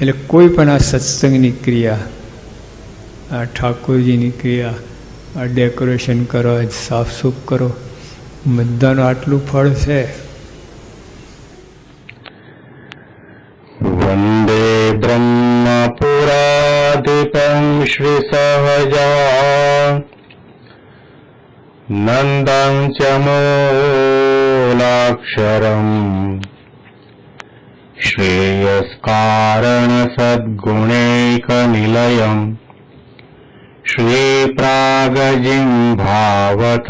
એટલે કોઈ પણ આ સત્સંગની ક્રિયા, આ ઠાકોરજીની ક્રિયા, આ ડેકોરેશન કરો સાફસૂફ કરો, બધાનું આટલું ફળ છે? વંદે બ્રહ્મપુરાદિકમ શ્રી સહજા નંદં ચ મૂલાક્ષરમ श्रेयस्कारणसद्गुणैकनिलयम् श्रीप्रागजिम्भावत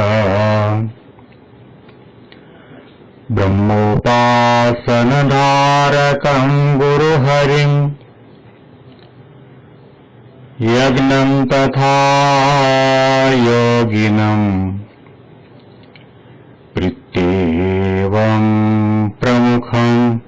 ब्रह्मोपासनधारकम् गुरुहरिम् यज्ञम् तथा योगिनम् प्रीत्येवम् प्रमुखम्।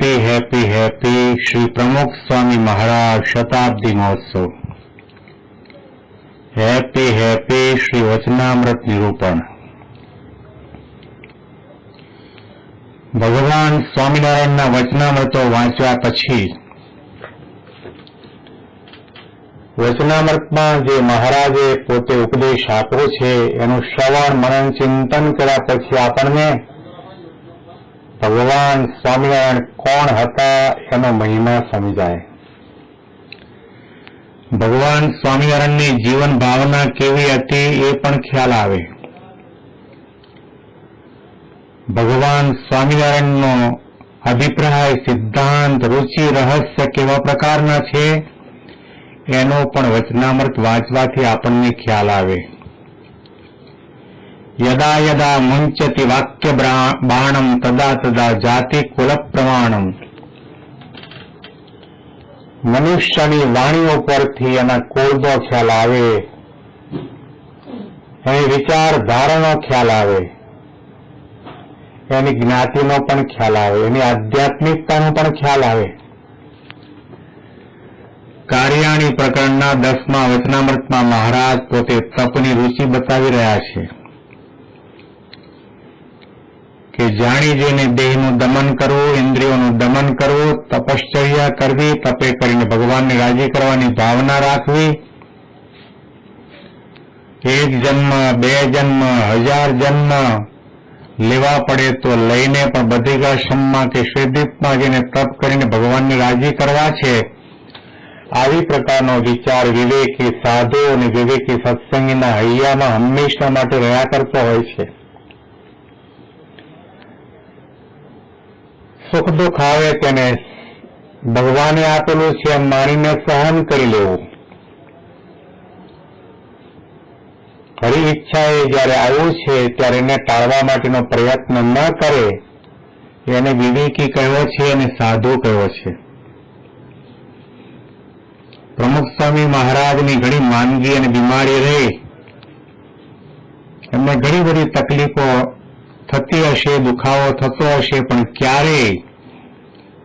હેપી હેપી હેપી શ્રી પ્રમુખ સ્વામી મહારાજ શતાબ્દી મહોત્સવ હેપી હેપી શ્રી વચનામૃત નિરૂપણ ભગવાન સ્વામિનારાયણના વચનામૃતો વાંચ્યા પછી વચનામૃતમાં જે મહારાજે પોતે ઉપદેશ આપ્યો છે, એનું શ્રવણ મનન ચિંતન કર્યા પછી આપણને ભગવાન સ્વામિનારાયણ કોણ હતા એનો મહિમા સમજાય. ભગવાન સ્વામિનારાયણની જીવન ભાવના કેવી હતી એ પણ ખ્યાલ આવે. ભગવાન સ્વામિનારાયણનો અભિપ્રાય, સિદ્ધાંત, રુચિ, રહસ્ય કેવા પ્રકારના છે એનો પણ વચનામૃત વાંચવાથી આપણને ખ્યાલ આવે. યદા યદા મુંચતી વાક્ય બાણમ તદા તદા જાતિ કુલ પ્રમાણમ મનુષ્યની વાણીઓ પરથી એના કોળનો ખ્યાલ આવે એની વિચારધારાનો ખ્યાલ આવે એની જ્ઞાતિનો પણ ખ્યાલ આવે એની આધ્યાત્મિકતાનો પણ ખ્યાલ આવે કાર્યાણી પ્રકરણના દસમા વચનામૃતમાં મહારાજ પોતે તપની રુચિ બતાવી રહ્યા છે કે જાણી જઈને દેહનું દમન કરવું, ઇન્દ્રિયોનું દમન કરવું, તપશ્ચર્યા કરવી, તપે કરીને ભગવાનને રાજી કરવાની ભાવના રાખવી. એક જન્મ, બે જન્મ, હજાર જન્મ લેવા પડે તો લઈને પણ બદ્રિકાશ્રમમાં કે શ્રીદીપમાં જઈને તપ કરીને ભગવાનને રાજી કરવા છે. આવી પ્રકારનો વિચાર વિવેકી સાધુ અને વિવેકી સત્સંગીના હૈયામાં હંમેશા માટે રહ્યા કરતો હોય છે. સુખ દુઃખ આવે તેને ભગવાને આપેલું છે એમ માનીને સહન કરી લેવું. હરી ઈચ્છાએ જ્યારે આવ્યું છે ત્યારે એને ટાળવા માટેનો પ્રયત્ન ન કરે, એને વિવેકી કહ્યો છે અને સાધુ કહ્યો છે. પ્રમુખ સ્વામી મહારાજની ઘણી માંદગી અને બીમારી રહી. એમને ઘણી બધી તકલીફો થતી હશે, દુખાવો થતો હશે, પણ ક્યારેય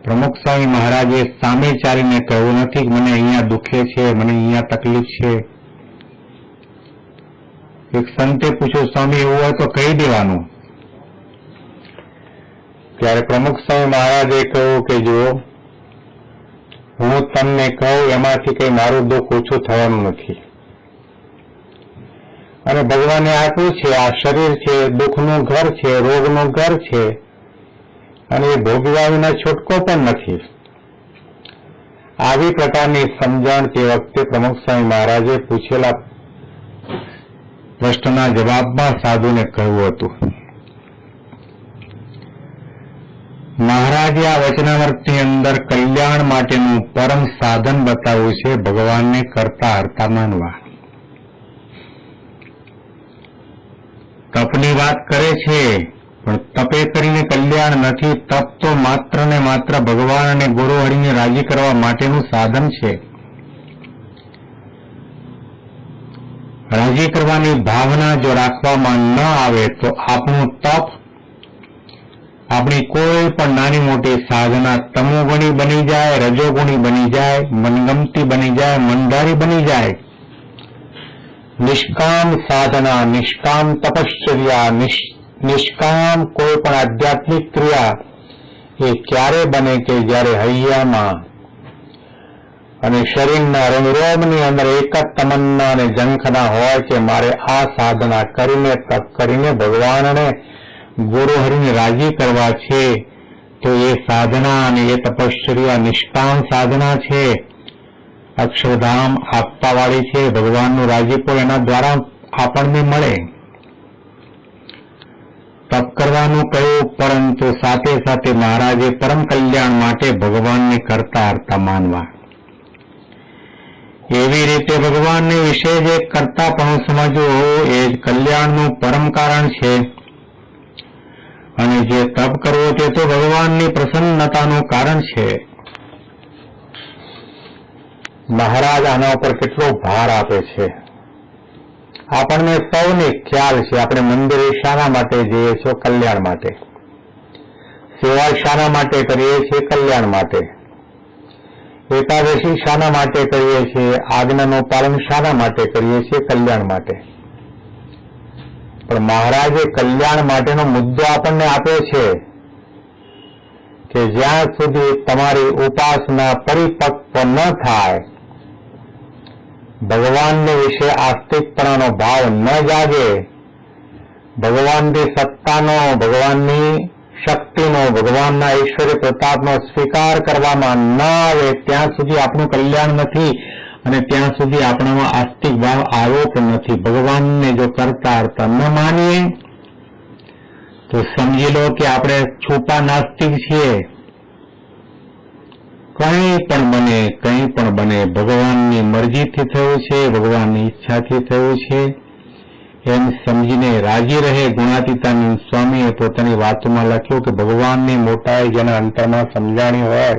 પ્રમુખ સ્વામી મહારાજે સામે ચાલીને કહ્યું નથી મને અહીંયા દુખે છે, મને અહીંયા તકલીફ છે. એક સંતે પૂછ્યું, સ્વામી, એવું હોય તો કહી દેવાનું. ત્યારે પ્રમુખ સ્વામી મહારાજે કહ્યું કે, જુઓ, હું તમને કહું, એમાંથી કઈ મારું દુઃખ ઓછું થવાનું નથી. અને ભગવાને આપ્યું છે, આ શરીર છે, દુઃખનું ઘર છે, રોગનું ઘર છે. અને એ ભોગવા વિના છૂટકો પણ નથી. આવી પ્રકારની સમજણ તે વખતે પ્રમુખ સ્વામી મહારાજે પૂછેલા પ્રશ્નના જવાબમાં સાધુને કહ્યું હતું. મહારાજે આ વચનામૃતની અંદર કલ્યાણ માટેનું પરમ સાધન બતાવ્યું છે, ભગવાનને કરતા હરતા માનવા. તપની વાત કરે છે, પણ તપે કરીને કલ્યાણ નથી. તપ તો માત્ર ને માત્ર ભગવાન અને ગુરુ રાજી કરવા માટેનું સાધન છે. રાજી કરવાની ભાવના જો રાખવામાં ન આવે તો આપણું તપ આપણી કોઈ પણ નાની મોટી સાધના તમોગુણી બની જાય, રજોગુણી બની જાય, મનગમતી બની જાય મનધારી બની જાય. નિષ્કામ સાધના, નિષ્કામ તપશ્ચર્યા નિષ્કામ કોઈ પણ આધ્યાત્મિક ક્રિયા એ ક્યારે બને કે જ્યારે હૈયામાં અને શરીરના રંગરોમની અંદર એક જ તમન્ના અને ઝંખના હોય કે મારે આ સાધના કરીને, તપ કરીને ભગવાનને ગુરુ હરિને રાજી કરવા છે, તો એ સાધના અને એ તપશ્ચર્યા નિષ્કામ સાધના છે. અક્ષરધામ આપવાવાળી છે. ભગવાનનું રાજીપો એના દ્વારા આપણને મળે. તપ કરવાનું કહ્યું, પરંતુ સાથે સાથે મહારાજે પરમ કલ્યાણ માટે ભગવાનને કરતા અર્થા માનવા. એવી રીતે ભગવાનને વિશે જે કરતા પણ સમજવું એ કલ્યાણનું પરમ કારણ છે. અને જે તપ કરવો તે તો ભગવાનની પ્રસન્નતાનું કારણ છે. મહારાજ આના ઉપર કેટલો ભાર આપે છે. આપણને સૌને ખ્યાલ છે, આપણે મંદિરે શાના માટે જઈએ છો કલ્યાણ માટે. સેવા શાના માટે કરીએ છીએ, કલ્યાણ માટે. એકાદશી શાના માટે કરીએ છીએ, આજ્ઞાનું પાલન શાના માટે કરીએ છીએ, કલ્યાણ માટે. પણ મહારાજે કલ્યાણ માટેનો મુદ્દો આપણને આપ્યો છે કે જ્યાં સુધી તમારી ઉપાસના પરિપક્વ ન થાય ભગવાનને વિશે આસ્તિકપણાનો ભાવ ન જાગે. ભગવાનની સત્તાનો, ભગવાનની શક્તિનો, ભગવાનના ઈશ્વરી પ્રતાપનો સ્વીકાર કરવામાં ન આવે ત્યાં સુધી આપણું કલ્યાણ નથી અને ત્યાં સુધી આપણામાં આસ્તિક ભાવ આવ્યો પણ નથી. ભગવાનને જો કરતા ન માનીએ, તો સમજી લો કે આપણે છુપા નાસ્તિક છીએ. કંઈ પણ બને, કંઈ પણ બને, ભગવાનની મરજીથી થયું છે, ભગવાનની ઈચ્છાથી થયું છે, એમ સમજીને રાજી રહે ગુણાતીતાનંદ સ્વામીએ પોતાની વાતોમાં લખ્યું કે ભગવાનની મોટાઈ જેના અંતરમાં સમજાણી હોય,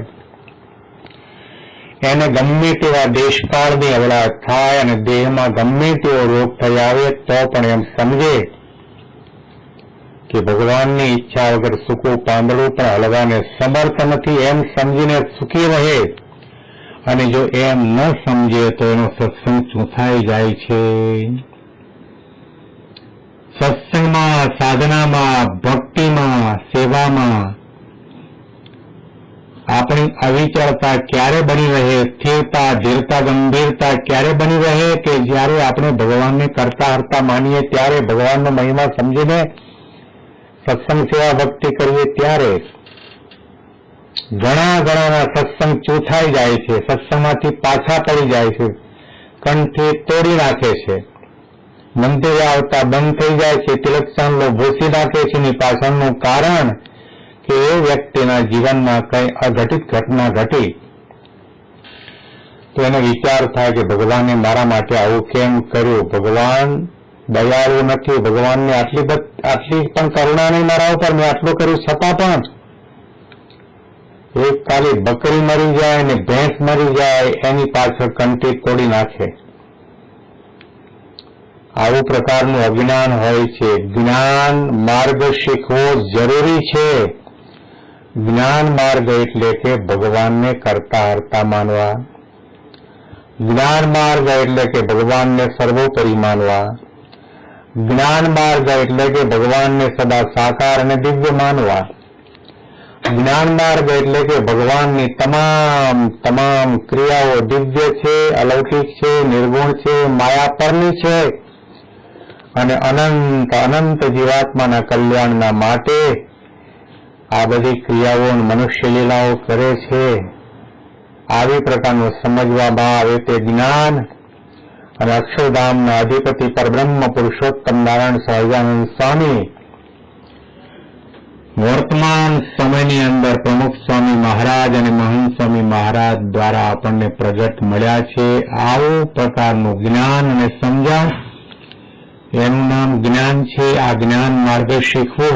એને ગમે તેવા દેશકાળની અવળા થાય અને દેહમાં ગમે તેવો રોગ થઈ આવે તો પણ એમ સમજે કે ભગવાનની ઈચ્છા વગર સૂકું પાંદડું પણ હલવાને સમર્થ નથી, એમ સમજીને સુખી રહે. અને જો એમ ન સમજે તો એનો સત્સંગ ચૂંથાઈ જાય છે. સત્સંગમાં, સાધનામાં, ભક્તિમાં, સેવામાં આપણી અવિચળતા ક્યારે બની રહે? સ્થિરતા, ધીરતા, ગંભીરતા ક્યારે બની રહે? કે જ્યારે આપણે ભગવાનને કરતા હરતા માનીએ, ત્યારે ભગવાનનો મહિમા સમજીને સત્સંગ સેવા ભક્તિ કરીએ ત્યારે ઘણા ઘણાના સત્સંગ ચૂથાઈ જાય છે, સત્સંગમાંથી પાછા પડી જાય છે કંઠથી તોડી નાખે છે. મંદિરે આવતા બંધ થઈ જાય છે તિલક ભૂસી નાખે છે એની પાછળનું કારણ કે એ વ્યક્તિના જીવનમાં કંઈ અઘટિત ઘટના ઘટી. તો એનો વિચાર થાય કે ભગવાને મારા માટે આવું કેમ કર્યું? ભગવાન દયાળુ નથી, ભગવાનની આટલી આટલી પણ કરુણા નહીં મારા ઉપર મેં આટલું કર્યું છતાં પણ એક કાલી બકરી મરી જાય ને ભેંસ મરી જાય, એની પાછળ કંટી તોડી નાખે. આવું પ્રકારનું અજ્ઞાન હોય છે. જ્ઞાન માર્ગ શીખવો જરૂરી છે. જ્ઞાન માર્ગ એટલે કે ભગવાનને કરતા હરતા માનવા. જ્ઞાન માર્ગ એટલે કે ભગવાનને સર્વોપરી માનવા. જ્ઞાન માર્ગ એટલે કે ભગવાનને સદા સાકાર અને દિવ્ય માનવા. જ્ઞાન માર્ગ એટલે કે ભગવાનની તમામ તમામ ક્રિયાઓ દિવ્ય છે, અલૌકિક છે, નિર્ગુણ છે માયા પરની છે. અને અનંત અનંત જીવાત્માના કલ્યાણના માટે આ બધી ક્રિયાઓ મનુષ્ય લીલાઓ કરે છે. આવી પ્રકારનું સમજવામાં આવે તે જ્ઞાન અને અક્ષરધામના અધિપતિ પરબ્રહ્મ પુરુષોત્તમ નારાયણ સહજાનંદ સ્વામી વર્તમાન સમયની અંદર પ્રમુખ સ્વામી મહારાજ અને મહંત સ્વામી મહારાજ દ્વારા આપણને પ્રગટ મળ્યા છે આવું પ્રકારનું જ્ઞાન અને સમજણ એનું નામ જ્ઞાન છે આ જ્ઞાન માર્ગ શીખવો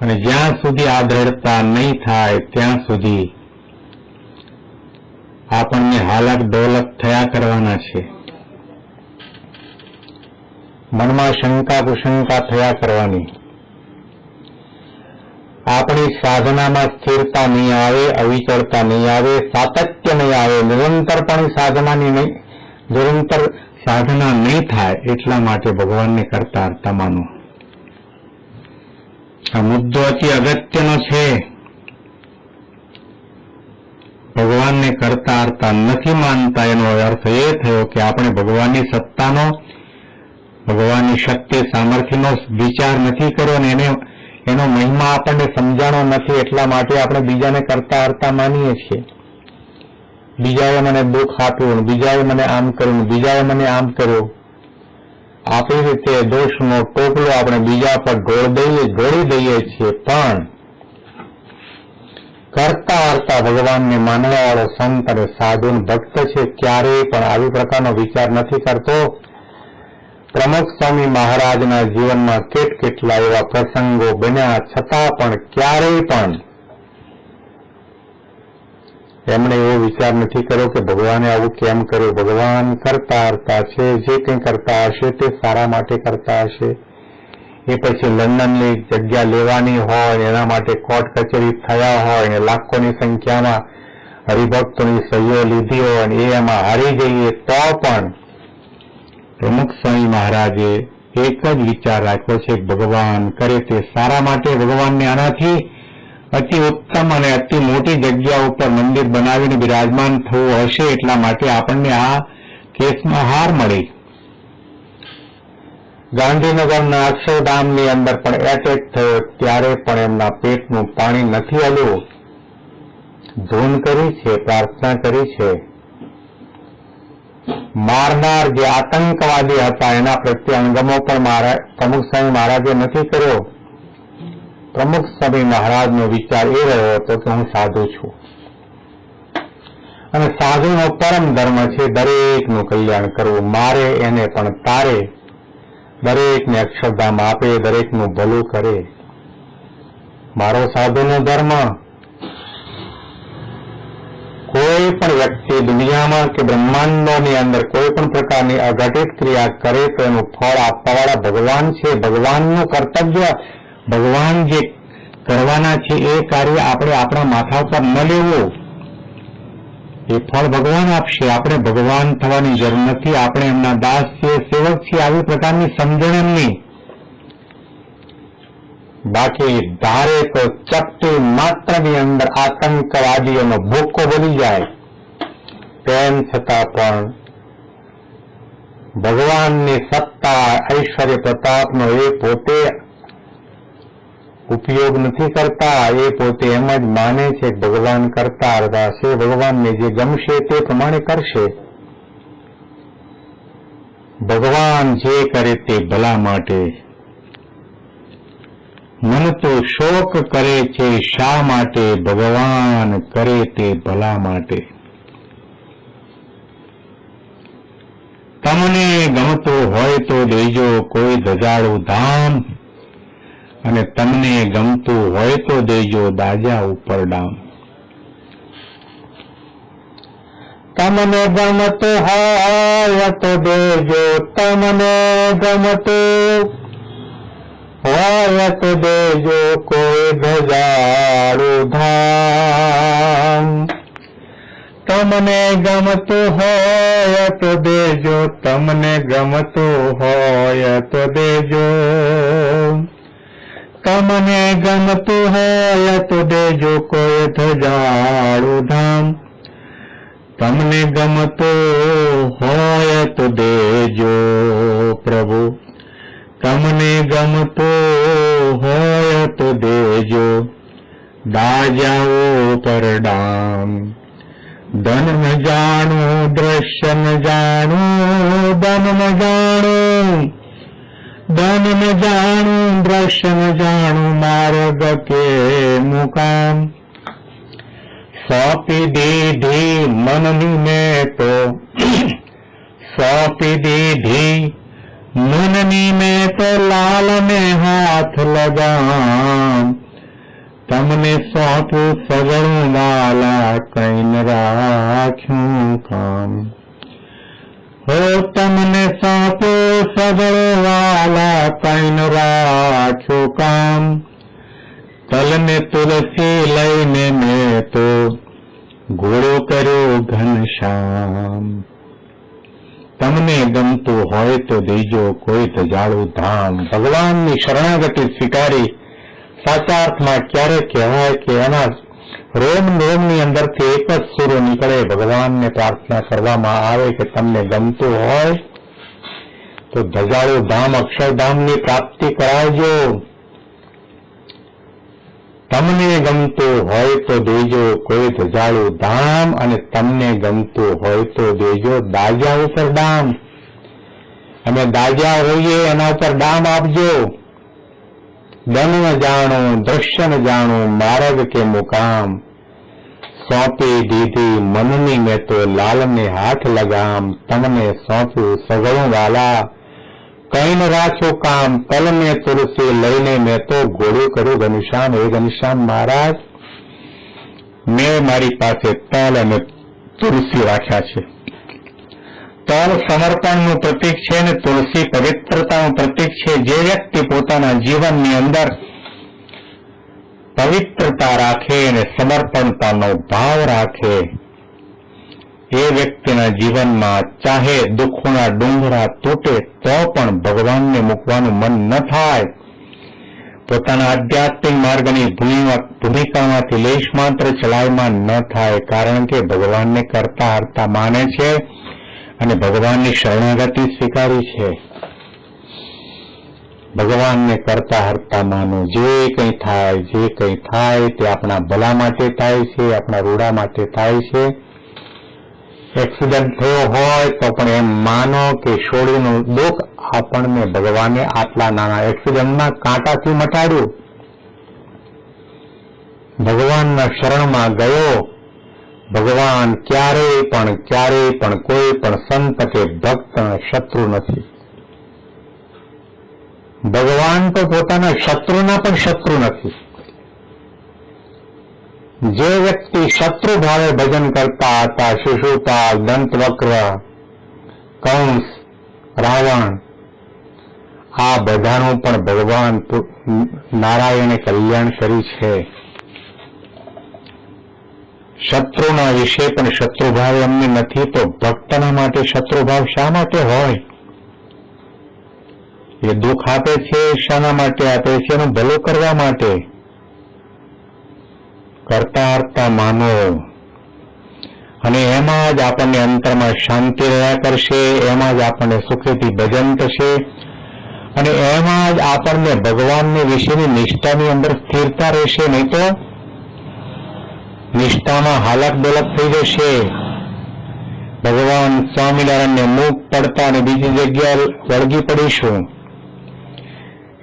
અને જ્યાં સુધી આ દ્રઢતા નહીં થાય ત્યાં સુધી આપણને હાલક ડોલક થયા કરવાના છે. મનમાં શંકા કુશંકા થયા કરવાની. આપણી સાધનામાં સ્થિરતા નહીં આવે, અવિચળતા નહીં આવે, સાતત્ય નહીં આવે નિરંતરપણે સાધનાની નહીં, નિરંતર સાધના નહીં થાય એટલા માટે ભગવાનને કરતા હરતા આ મુદ્દો અતિ અગત્યનો છે. ભગવાનને કરતા નથી માનતા, એનો અર્થ એ થયો કે આપણે ભગવાનની સત્તાનો, ભગવાનની શક્તિ, સામર્થ્યનો વિચાર નથી કર્યો અને એને, એનો મહિમા આપણને સમજાણો નથી, એટલા માટે આપણે બીજાને કરતા હરતા માનીએ છીએ. બીજાએ મને દુઃખ આપ્યું, બીજાએ મને આમ કર્યું, બીજાએ મને આમ કર્યું. આપણી રીતે દોષનો ટોપલો આપણે બીજા પર ઢોળ દઈએ, ઢોળી દઈએ છીએ, પણ કરતા હરતા ભગવાનને માનવા વાળો સંત અને સાધુ ભક્ત છે, ક્યારેય પણ આવી પ્રકારનો વિચાર નથી કરતો. પ્રમુખ સ્વામી મહારાજના જીવનમાં કેટ કેટલા એવા પ્રસંગો બન્યા, છતાં પણ ક્યારેય પણ એમણે એવો વિચાર નથી કર્યો કે ભગવાને આવું કેમ કર્યું. ભગવાન કરતા હરતા છે, જે કંઈ કરતા હશે તે સારા માટે કરતા હશે. એ પછી લંડનની જગ્યા લેવાની હોય એના માટે કોર્ટ કચેરી થયા હોય અને લાખોની સંખ્યામાં હરિભક્તોની સહીઓ લીધી હોય અને એમાં હારી જઈએ તો પણ પ્રમુખ સ્વામી મહારાજે એક જ વિચાર રાખ્યો છે, ભગવાન કરે તે સારા માટે ભગવાનને આનાથી અતિ ઉત્તમ અને અતિ મોટી જગ્યા ઉપર મંદિર બનાવીને બિરાજમાન થવું હશે એટલા માટે આપણને આ કેસમાં હાર મળી. ગાંધીનગરના અક્ષરધામની અંદર પણ એટેક થયો ત્યારે પણ એમના પેટનું પાણી નથી હલ્યું ધૂન કરી છે, પ્રાર્થના કરી છે. મારનાર જે આતંકવાદી હતા, એના પ્રત્યે અંગમો પણ પ્રમુખ સ્વામી મહારાજે નથી કર્યો. પ્રમુખ સ્વામી મહારાજનો વિચાર એ રહ્યો હતો કે હું સાધુ છું. અને સાધુનો પરમ ધર્મ છે, દરેકનું કલ્યાણ કરવું. મારે એને પણ તારે દરેકને અક્ષરધામ આપે, દરેકનું ભલું કરે. મારો સાધુનો ધર્મ, કોઈ પણ વ્યક્તિ દુનિયામાં કે બ્રહ્માંડોની અંદર કોઈ પણ પ્રકારની અઘટિત ક્રિયા કરે તો એનું ફળ આપવાવાળા ભગવાન છે. ભગવાનનું કર્તવ્ય, ભગવાન જે કરવાના છે એ કાર્ય આપણે આપણા માથા ઉપર ન લેવું. એ ફળ ભગવાન આપશે. આપણે ભગવાન થવાની જરૂર નથી. આપણે એમના દાસ છીએ, સેવક છીએ, આવી પ્રકારની સમજણ એમની બાકી ધારે તો ચપટી માત્રની અંદર આતંકવાદીઓનો ભૂકો બની જાય. તેમ છતાં પણ ભગવાનની સત્તા ઐશ્વર્ય પ્રતાપનો એ પોતે ઉપયોગ નથી કરતા, એ પોતે એમ જ માને છે ભગવાન કરતા અર્ધા ભગવાનને જે ગમશે તે પ્રમાણે કરશે. ભગવાન જે કરે તે ભલા માટે. મન તો શોક કરે છે શા માટે ભગવાન કરે તે ભલા માટે. તમને ગમતો હોય તો દેજો કોઈ ધજાડું ધામ. અને તમને ગમતું હોય તો દેજો દાજા ઉપર ડામ. તમને ગમતું હોય તો દેજો, તમને ગમતું હોય તો દેજો, કોઈ ભજાડું ધામ. તમને ગમતું હોય તો દેજો, તમને ગમતું હોય તો દેજો. તમને ગમતું હોય તો દેજો કોઈ ધજાળું ધામ તમને ગમતું હો તમને સોંપ્યું સગળું વાલા કઈ રાખ્યો કામ. તલને તુલસી લઈને મેં તો ઘોડો કર્યો ઘનશ્યામ તમને ગમતું હોય તો દેજો કોઈ તજાળું ધામ. ભગવાનની શરણાગતિ સ્વીકારી સાચા અર્થમાં ક્યારે કહેવાય કે એના રોમ રોમની અંદરથી એક જ સુરો નીકળે, ભગવાનને પ્રાર્થના કરવામાં આવે કે તમને ગમતું હોય, તો ધજાડો ધામ, અક્ષરધામની પ્રાપ્તિ કરાવજો. તમને ગમતું હોય તો દેજો કોઈ ધજાડું ધામ અને તમને ગમતું હોય તો દેજો દાજા ઉપર ડામ અને દાજા હોઈએ, એના ઉપર ડામ આપજો. ધન ન જાણું દ્રશ્ય જાણું, માર્ગ કે મુકામ. સોંપી દીધી મનની મેં તો લાલને હાથ લગામ, તમને સોંપ્યું સગળું વાલા. કઈ ન રાખ્યો કામ, તલને તુલસી લઈને મેં તો ઘોડું કર્યું ઘનશ્યામ. એ ઘનશ્યામ મહારાજ, મેં મારી પાસે તલ અને તુલસી રાખ્યા છે. તલ સમર્પણનું પ્રતીક છે અને તુલસી પવિત્રતાનું પ્રતીક છે. જે વ્યક્તિ પોતાના જીવનની અંદર પવિત્રતા રાખે અને સમર્પણતાનો ભાવ રાખે, એ વ્યક્તિના જીવનમાં ચાહે દુઃખોના ડુંગરા તૂટે તો પણ ભગવાનને મૂકવાનું મન ન થાય. પોતાના આધ્યાત્મિક માર્ગની ભૂમિ- ભૂમિકામાંથી લેશ માત્ર ચલાયમાન ન થાય, કારણ કે ભગવાનને કરતા હરતા માને છે. અને ભગવાનની શરણાગતિ સ્વીકારી છે. ભગવાનને કરતા હરતા માનો, જે કંઈ થાય, જે કંઈ થાય, તે આપણા ભલા માટે થાય છે, આપણા રૂડા માટે થાય છે. એક્સિડન્ટ થયો હોય તો પણ એમ માનો કે છોડીનું દુઃખ આપણને ભગવાને આટલા નાના એક્સિડન્ટમાં કાંટાથી મટાડ્યું. ભગવાનના શરણમાં ગયો ભગવાન ક્યારેય પણ ક્યારેય પણ કોઈ પણ સંત કે ભક્ત શત્રુ નથી. ભગવાન તો પોતાના શત્રુના પણ શત્રુ નથી. જે વ્યક્તિ શત્રુ ભાવે ભજન કરતા હતા શિશુપાલ દંતવક્ર કંસ, રાવણ, આ બધાનું પણ ભગવાન નારાયણે કલ્યાણ કર્યું છે. શત્રુના વિશે પણ શત્રુભાવ એમને નથી, તો ભક્તના માટે શત્રુભાવ શા માટે હોય? એ દુઃખ આપે છે, શાના માટે આપે છે, એનું ભલું કરવા માટે? કરતા હરતા માનો. અને એમાં જ આપણને અંતરમાં શાંતિ રહ્યા કરશે, એમાં જ આપણને સુખેથી ભજન થશે, અને એમાં જ આપણને ભગવાનની વિશેની નિષ્ઠાની અંદર સ્થિરતા રહેશે, નહીં તો નિષ્ઠામાં હાલક ડોલક થઈ જશે. ભગવાન સ્વામિનારાયણને મૂક પડતા અને બીજી જગ્યાએ વળગી પડીશું.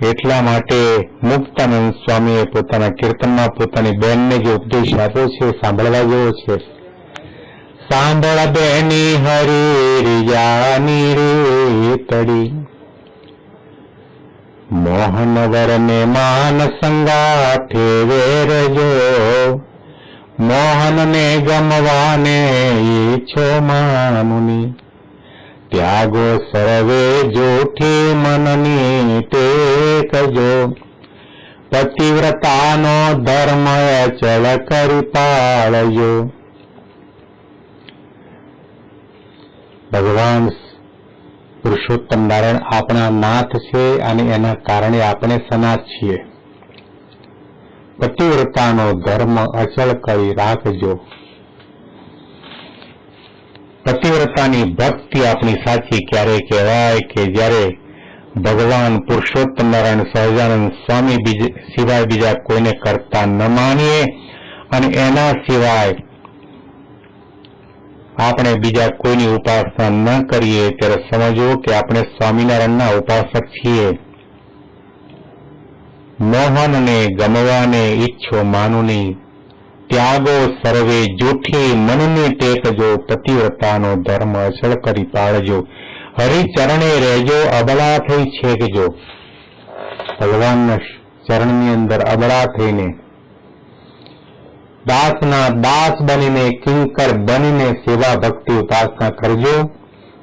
એટલા માટે મુક્તાનંદ સ્વામીએ પોતાના કીર્તનમાં પોતાની બહેનને જે ઉપદેશ આપ્યો છે સાંભળવા જેવો છે. સાંભળ બેની, હરી રિયાની રેતડી મોહન વરને માન સંગાથે વેરજો. મોહનને ગમવાને ઈચ્છો માનુની ત્યાગો સર્વે જોઠે મનની ટેકજો પતિવ્રતાનો ધર્મ અચળ કરી પાળજો ભગવાન પુરુષોત્તમ નારાયણ આપણા નાથ છે અને એના કારણે આપણે સનાથ છીએ. પતિવ્રતાનો ધર્મ અચળ કરી રાખજો. પતિવ્રતાની ભક્તિ આપણી સાચી ક્યારે કહેવાય કે જ્યારે ભગવાન પુરુષોત્તમ નારાયણ સહજાનંદ સ્વામી સિવાય બીજા કોઈને કરતા ન માનીએ અને એના સિવાય આપણે બીજા કોઈની ઉપાસના ન કરીએ ત્યારે સમજવું કે આપણે સ્વામિનારાયણના ઉપાસક છીએ. મોહનને ગમવાને ઈચ્છો માનુની. ત્યાગો સર્વે જૂઠી મનને ટેકજો, પતિવ્રતાનો ધર્મ અચળ કરી પાળજો હરિચરણે રહેજો, અબળા થઈ છેકજો. ભગવાનના ચરણની અંદર અબળા થઈને દાસના દાસ બનીને, કિંકર બનીને સેવા ભક્તિ ઉપાસના કરજો.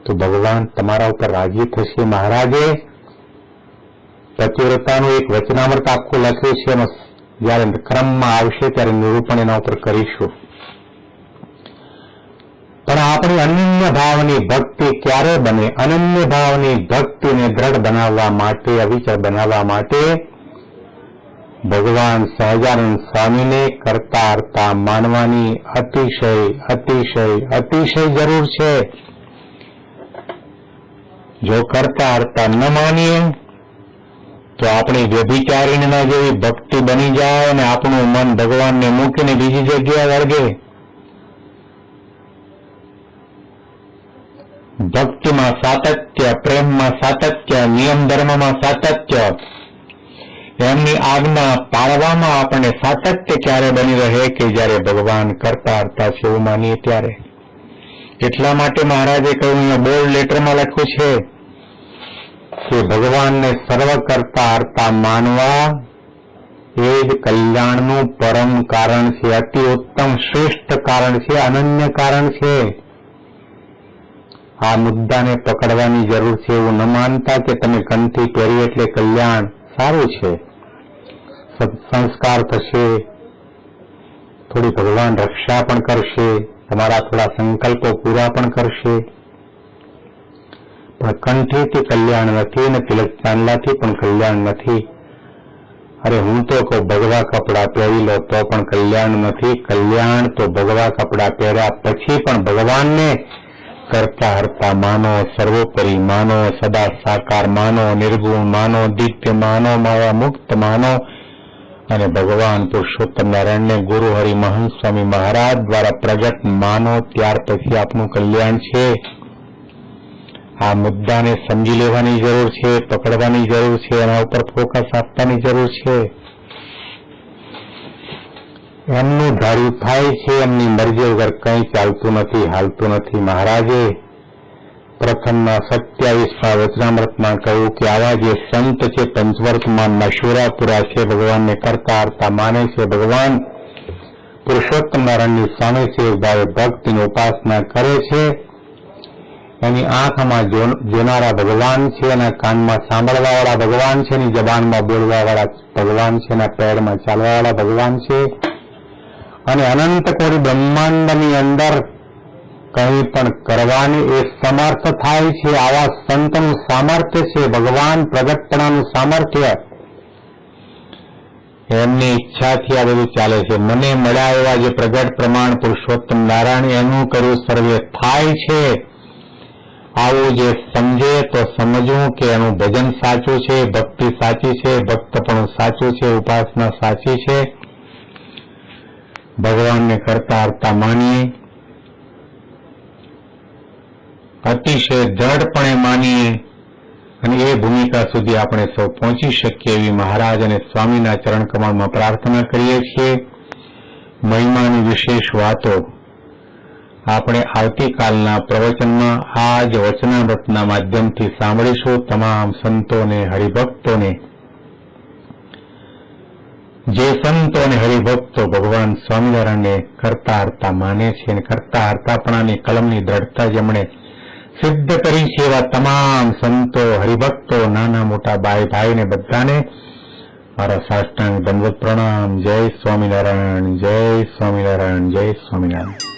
તો ભગવાન તમારા ઉપર રાજી થશે મહારાજે. પતિવ્રતાનું એક વચનામૃત આખું લખ્યું છે એનો જયારે ક્રમમાં આવશે ત્યારે નિરૂપણ એના ઉપર કરીશું. પણ આપણી અનન્ય ભાવની ભક્તિ ક્યારે બને? અનન્ય ભાવની ભક્તિને દ્રઢ બનાવવા માટે, અવિચળ બનાવવા માટે ભગવાન સહજાનંદ સ્વામીને કરતા અર્તા માનવાની અતિશય અતિશય અતિશય જરૂર છે. જો કરતા અર્તા ન માનીએ તો આપણી વ્યભિચારીણના જેવી ભક્તિ બની જાય અને આપણું મન ભગવાનને મૂકીને બીજી જગ્યાએ વળગે ભક્તિમાં સાતત્ય, પ્રેમમાં સાતત્ય, નિયમ ધર્મમાં સાતત્ય. એમની આજ્ઞા પાળવામાં આપણને સાતત્ય ક્યારે બની રહે કે જ્યારે ભગવાન કરતા હરતા છે એવું માનીએ ત્યારે? એટલા માટે મહારાજે કહ્યું બોર્ડ લેટરમાં લખ્યું છે કે ભગવાનને સર્વ કરતા હરતા માનવા, એ જ કલ્યાણનું પરમ કારણ છે. અતિ ઉત્તમ શ્રેષ્ઠ કારણ છે, અનન્ય કારણ છે. આ મુદ્દાને પકડવાની જરૂર છે એવું ન માનતા કે તમે કંઠી પહેરી એટલે કલ્યાણ સારું છે. સંસ્કાર થશે, થોડી ભગવાન રક્ષા પણ કરશે, તમારા થોડા સંકલ્પો પૂરા પણ કરશે. પણ કંઠીથી કલ્યાણ નથી ને તિલક પણ કલ્યાણ નથી અરે હું તો કહું, ભગવા કપડાં પહેરી લો તો પણ કલ્યાણ નથી કલ્યાણ તો ભગવા કપડાં પહેર્યા પછી પણ ભગવાનને કરતા હરતા માનો, સર્વોપરી માનો, સદા સાકાર માનો, નિર્ગુણ માનો દિત્ય માનો, માયા મુક્ત માનો. અને ભગવાન પુરુષોત્તમ નારાયણને ગુરુ હરિ મહંત સ્વામી મહારાજ દ્વારા પ્રગટ માનો, ત્યાર પછી આપનું કલ્યાણ છે. આ મુદ્દાને સમજી લેવાની જરૂર છે, પકડવાની જરૂર છે, એના ઉપર ફોકસ આપવાની જરૂર છે. એમનું ધાર્યું થાય છે, એમની મરજી વગર કંઈ ચાલતું નથી, હાલતું નથી. મહારાજે પ્રથમના સત્યાવીસમાં વચનામૃતમાં કહ્યું કે આવા જે સંત છે પંચવર્તમાં નશુરાપુરા છે, ભગવાનને કરતા હરતા માને છે. ભગવાન પુરુષોત્તમ નારાયણની સામે છે ભાવે ભક્તિની ઉપાસના કરે છે એની આંખમાં જોનારા ભગવાન છે એના કાનમાં સાંભળવા વાળા ભગવાન છે એની જબાનમાં બોલવા વાળા ભગવાન છે એના ચાલવા વાળા ભગવાન છે. અને અનંત કોટી બ્રહ્માંડની અંદર કંઈ પણ કરવાની એ સમર્થ થાય છે, આવા સંતનું સામર્થ્ય છે, ભગવાન પ્રગટપણાનું સામર્થ્ય. એમની ઈચ્છાથી આ બધું ચાલે છે. મને મળ્યા એવા જે પ્રગટ પ્રમાણ પુરુષોત્તમ નારાયણ એનું કર્યું સર્વે થાય છે. આવું જે સમજે તો સમજવું કે એનું ભજન સાચું છે, ભક્તિ સાચી છે ભક્તપણું સાચું છે, ઉપાસના સાચી છે. ભગવાનને કરતા હરતા માનીએ. અતિશય દ્રઢપણે માનીએ અને એ ભૂમિકા સુધી આપણે સૌ પહોંચી શકીએ એવી મહારાજ અને સ્વામીના ચરણ કમળમાં પ્રાર્થના કરીએ છીએ. મહિમાની વિશેષ વાતો આપણે આવતીકાલના પ્રવચનમાં આ જ વચનામૃતના માધ્યમથી સાંભળીશું તમામ સંતોને, હરિભક્તોને. જે સંતો અને હરિભક્તો ભગવાન સ્વામિનારાયણને કરતા માને છે અને કરતા હરતાપણાની કલમની દ્રઢતા જેમણે સિદ્ધ કરી છે એવા તમામ સંતો, હરિભક્તો, નાના મોટા બાઈ ભાઈને બધાને, મારા સાષ્ટાંગ દંડવત પ્રણામ. જય સ્વામિનારાયણ જય સ્વામિનારાયણ જય સ્વામિનારાયણ.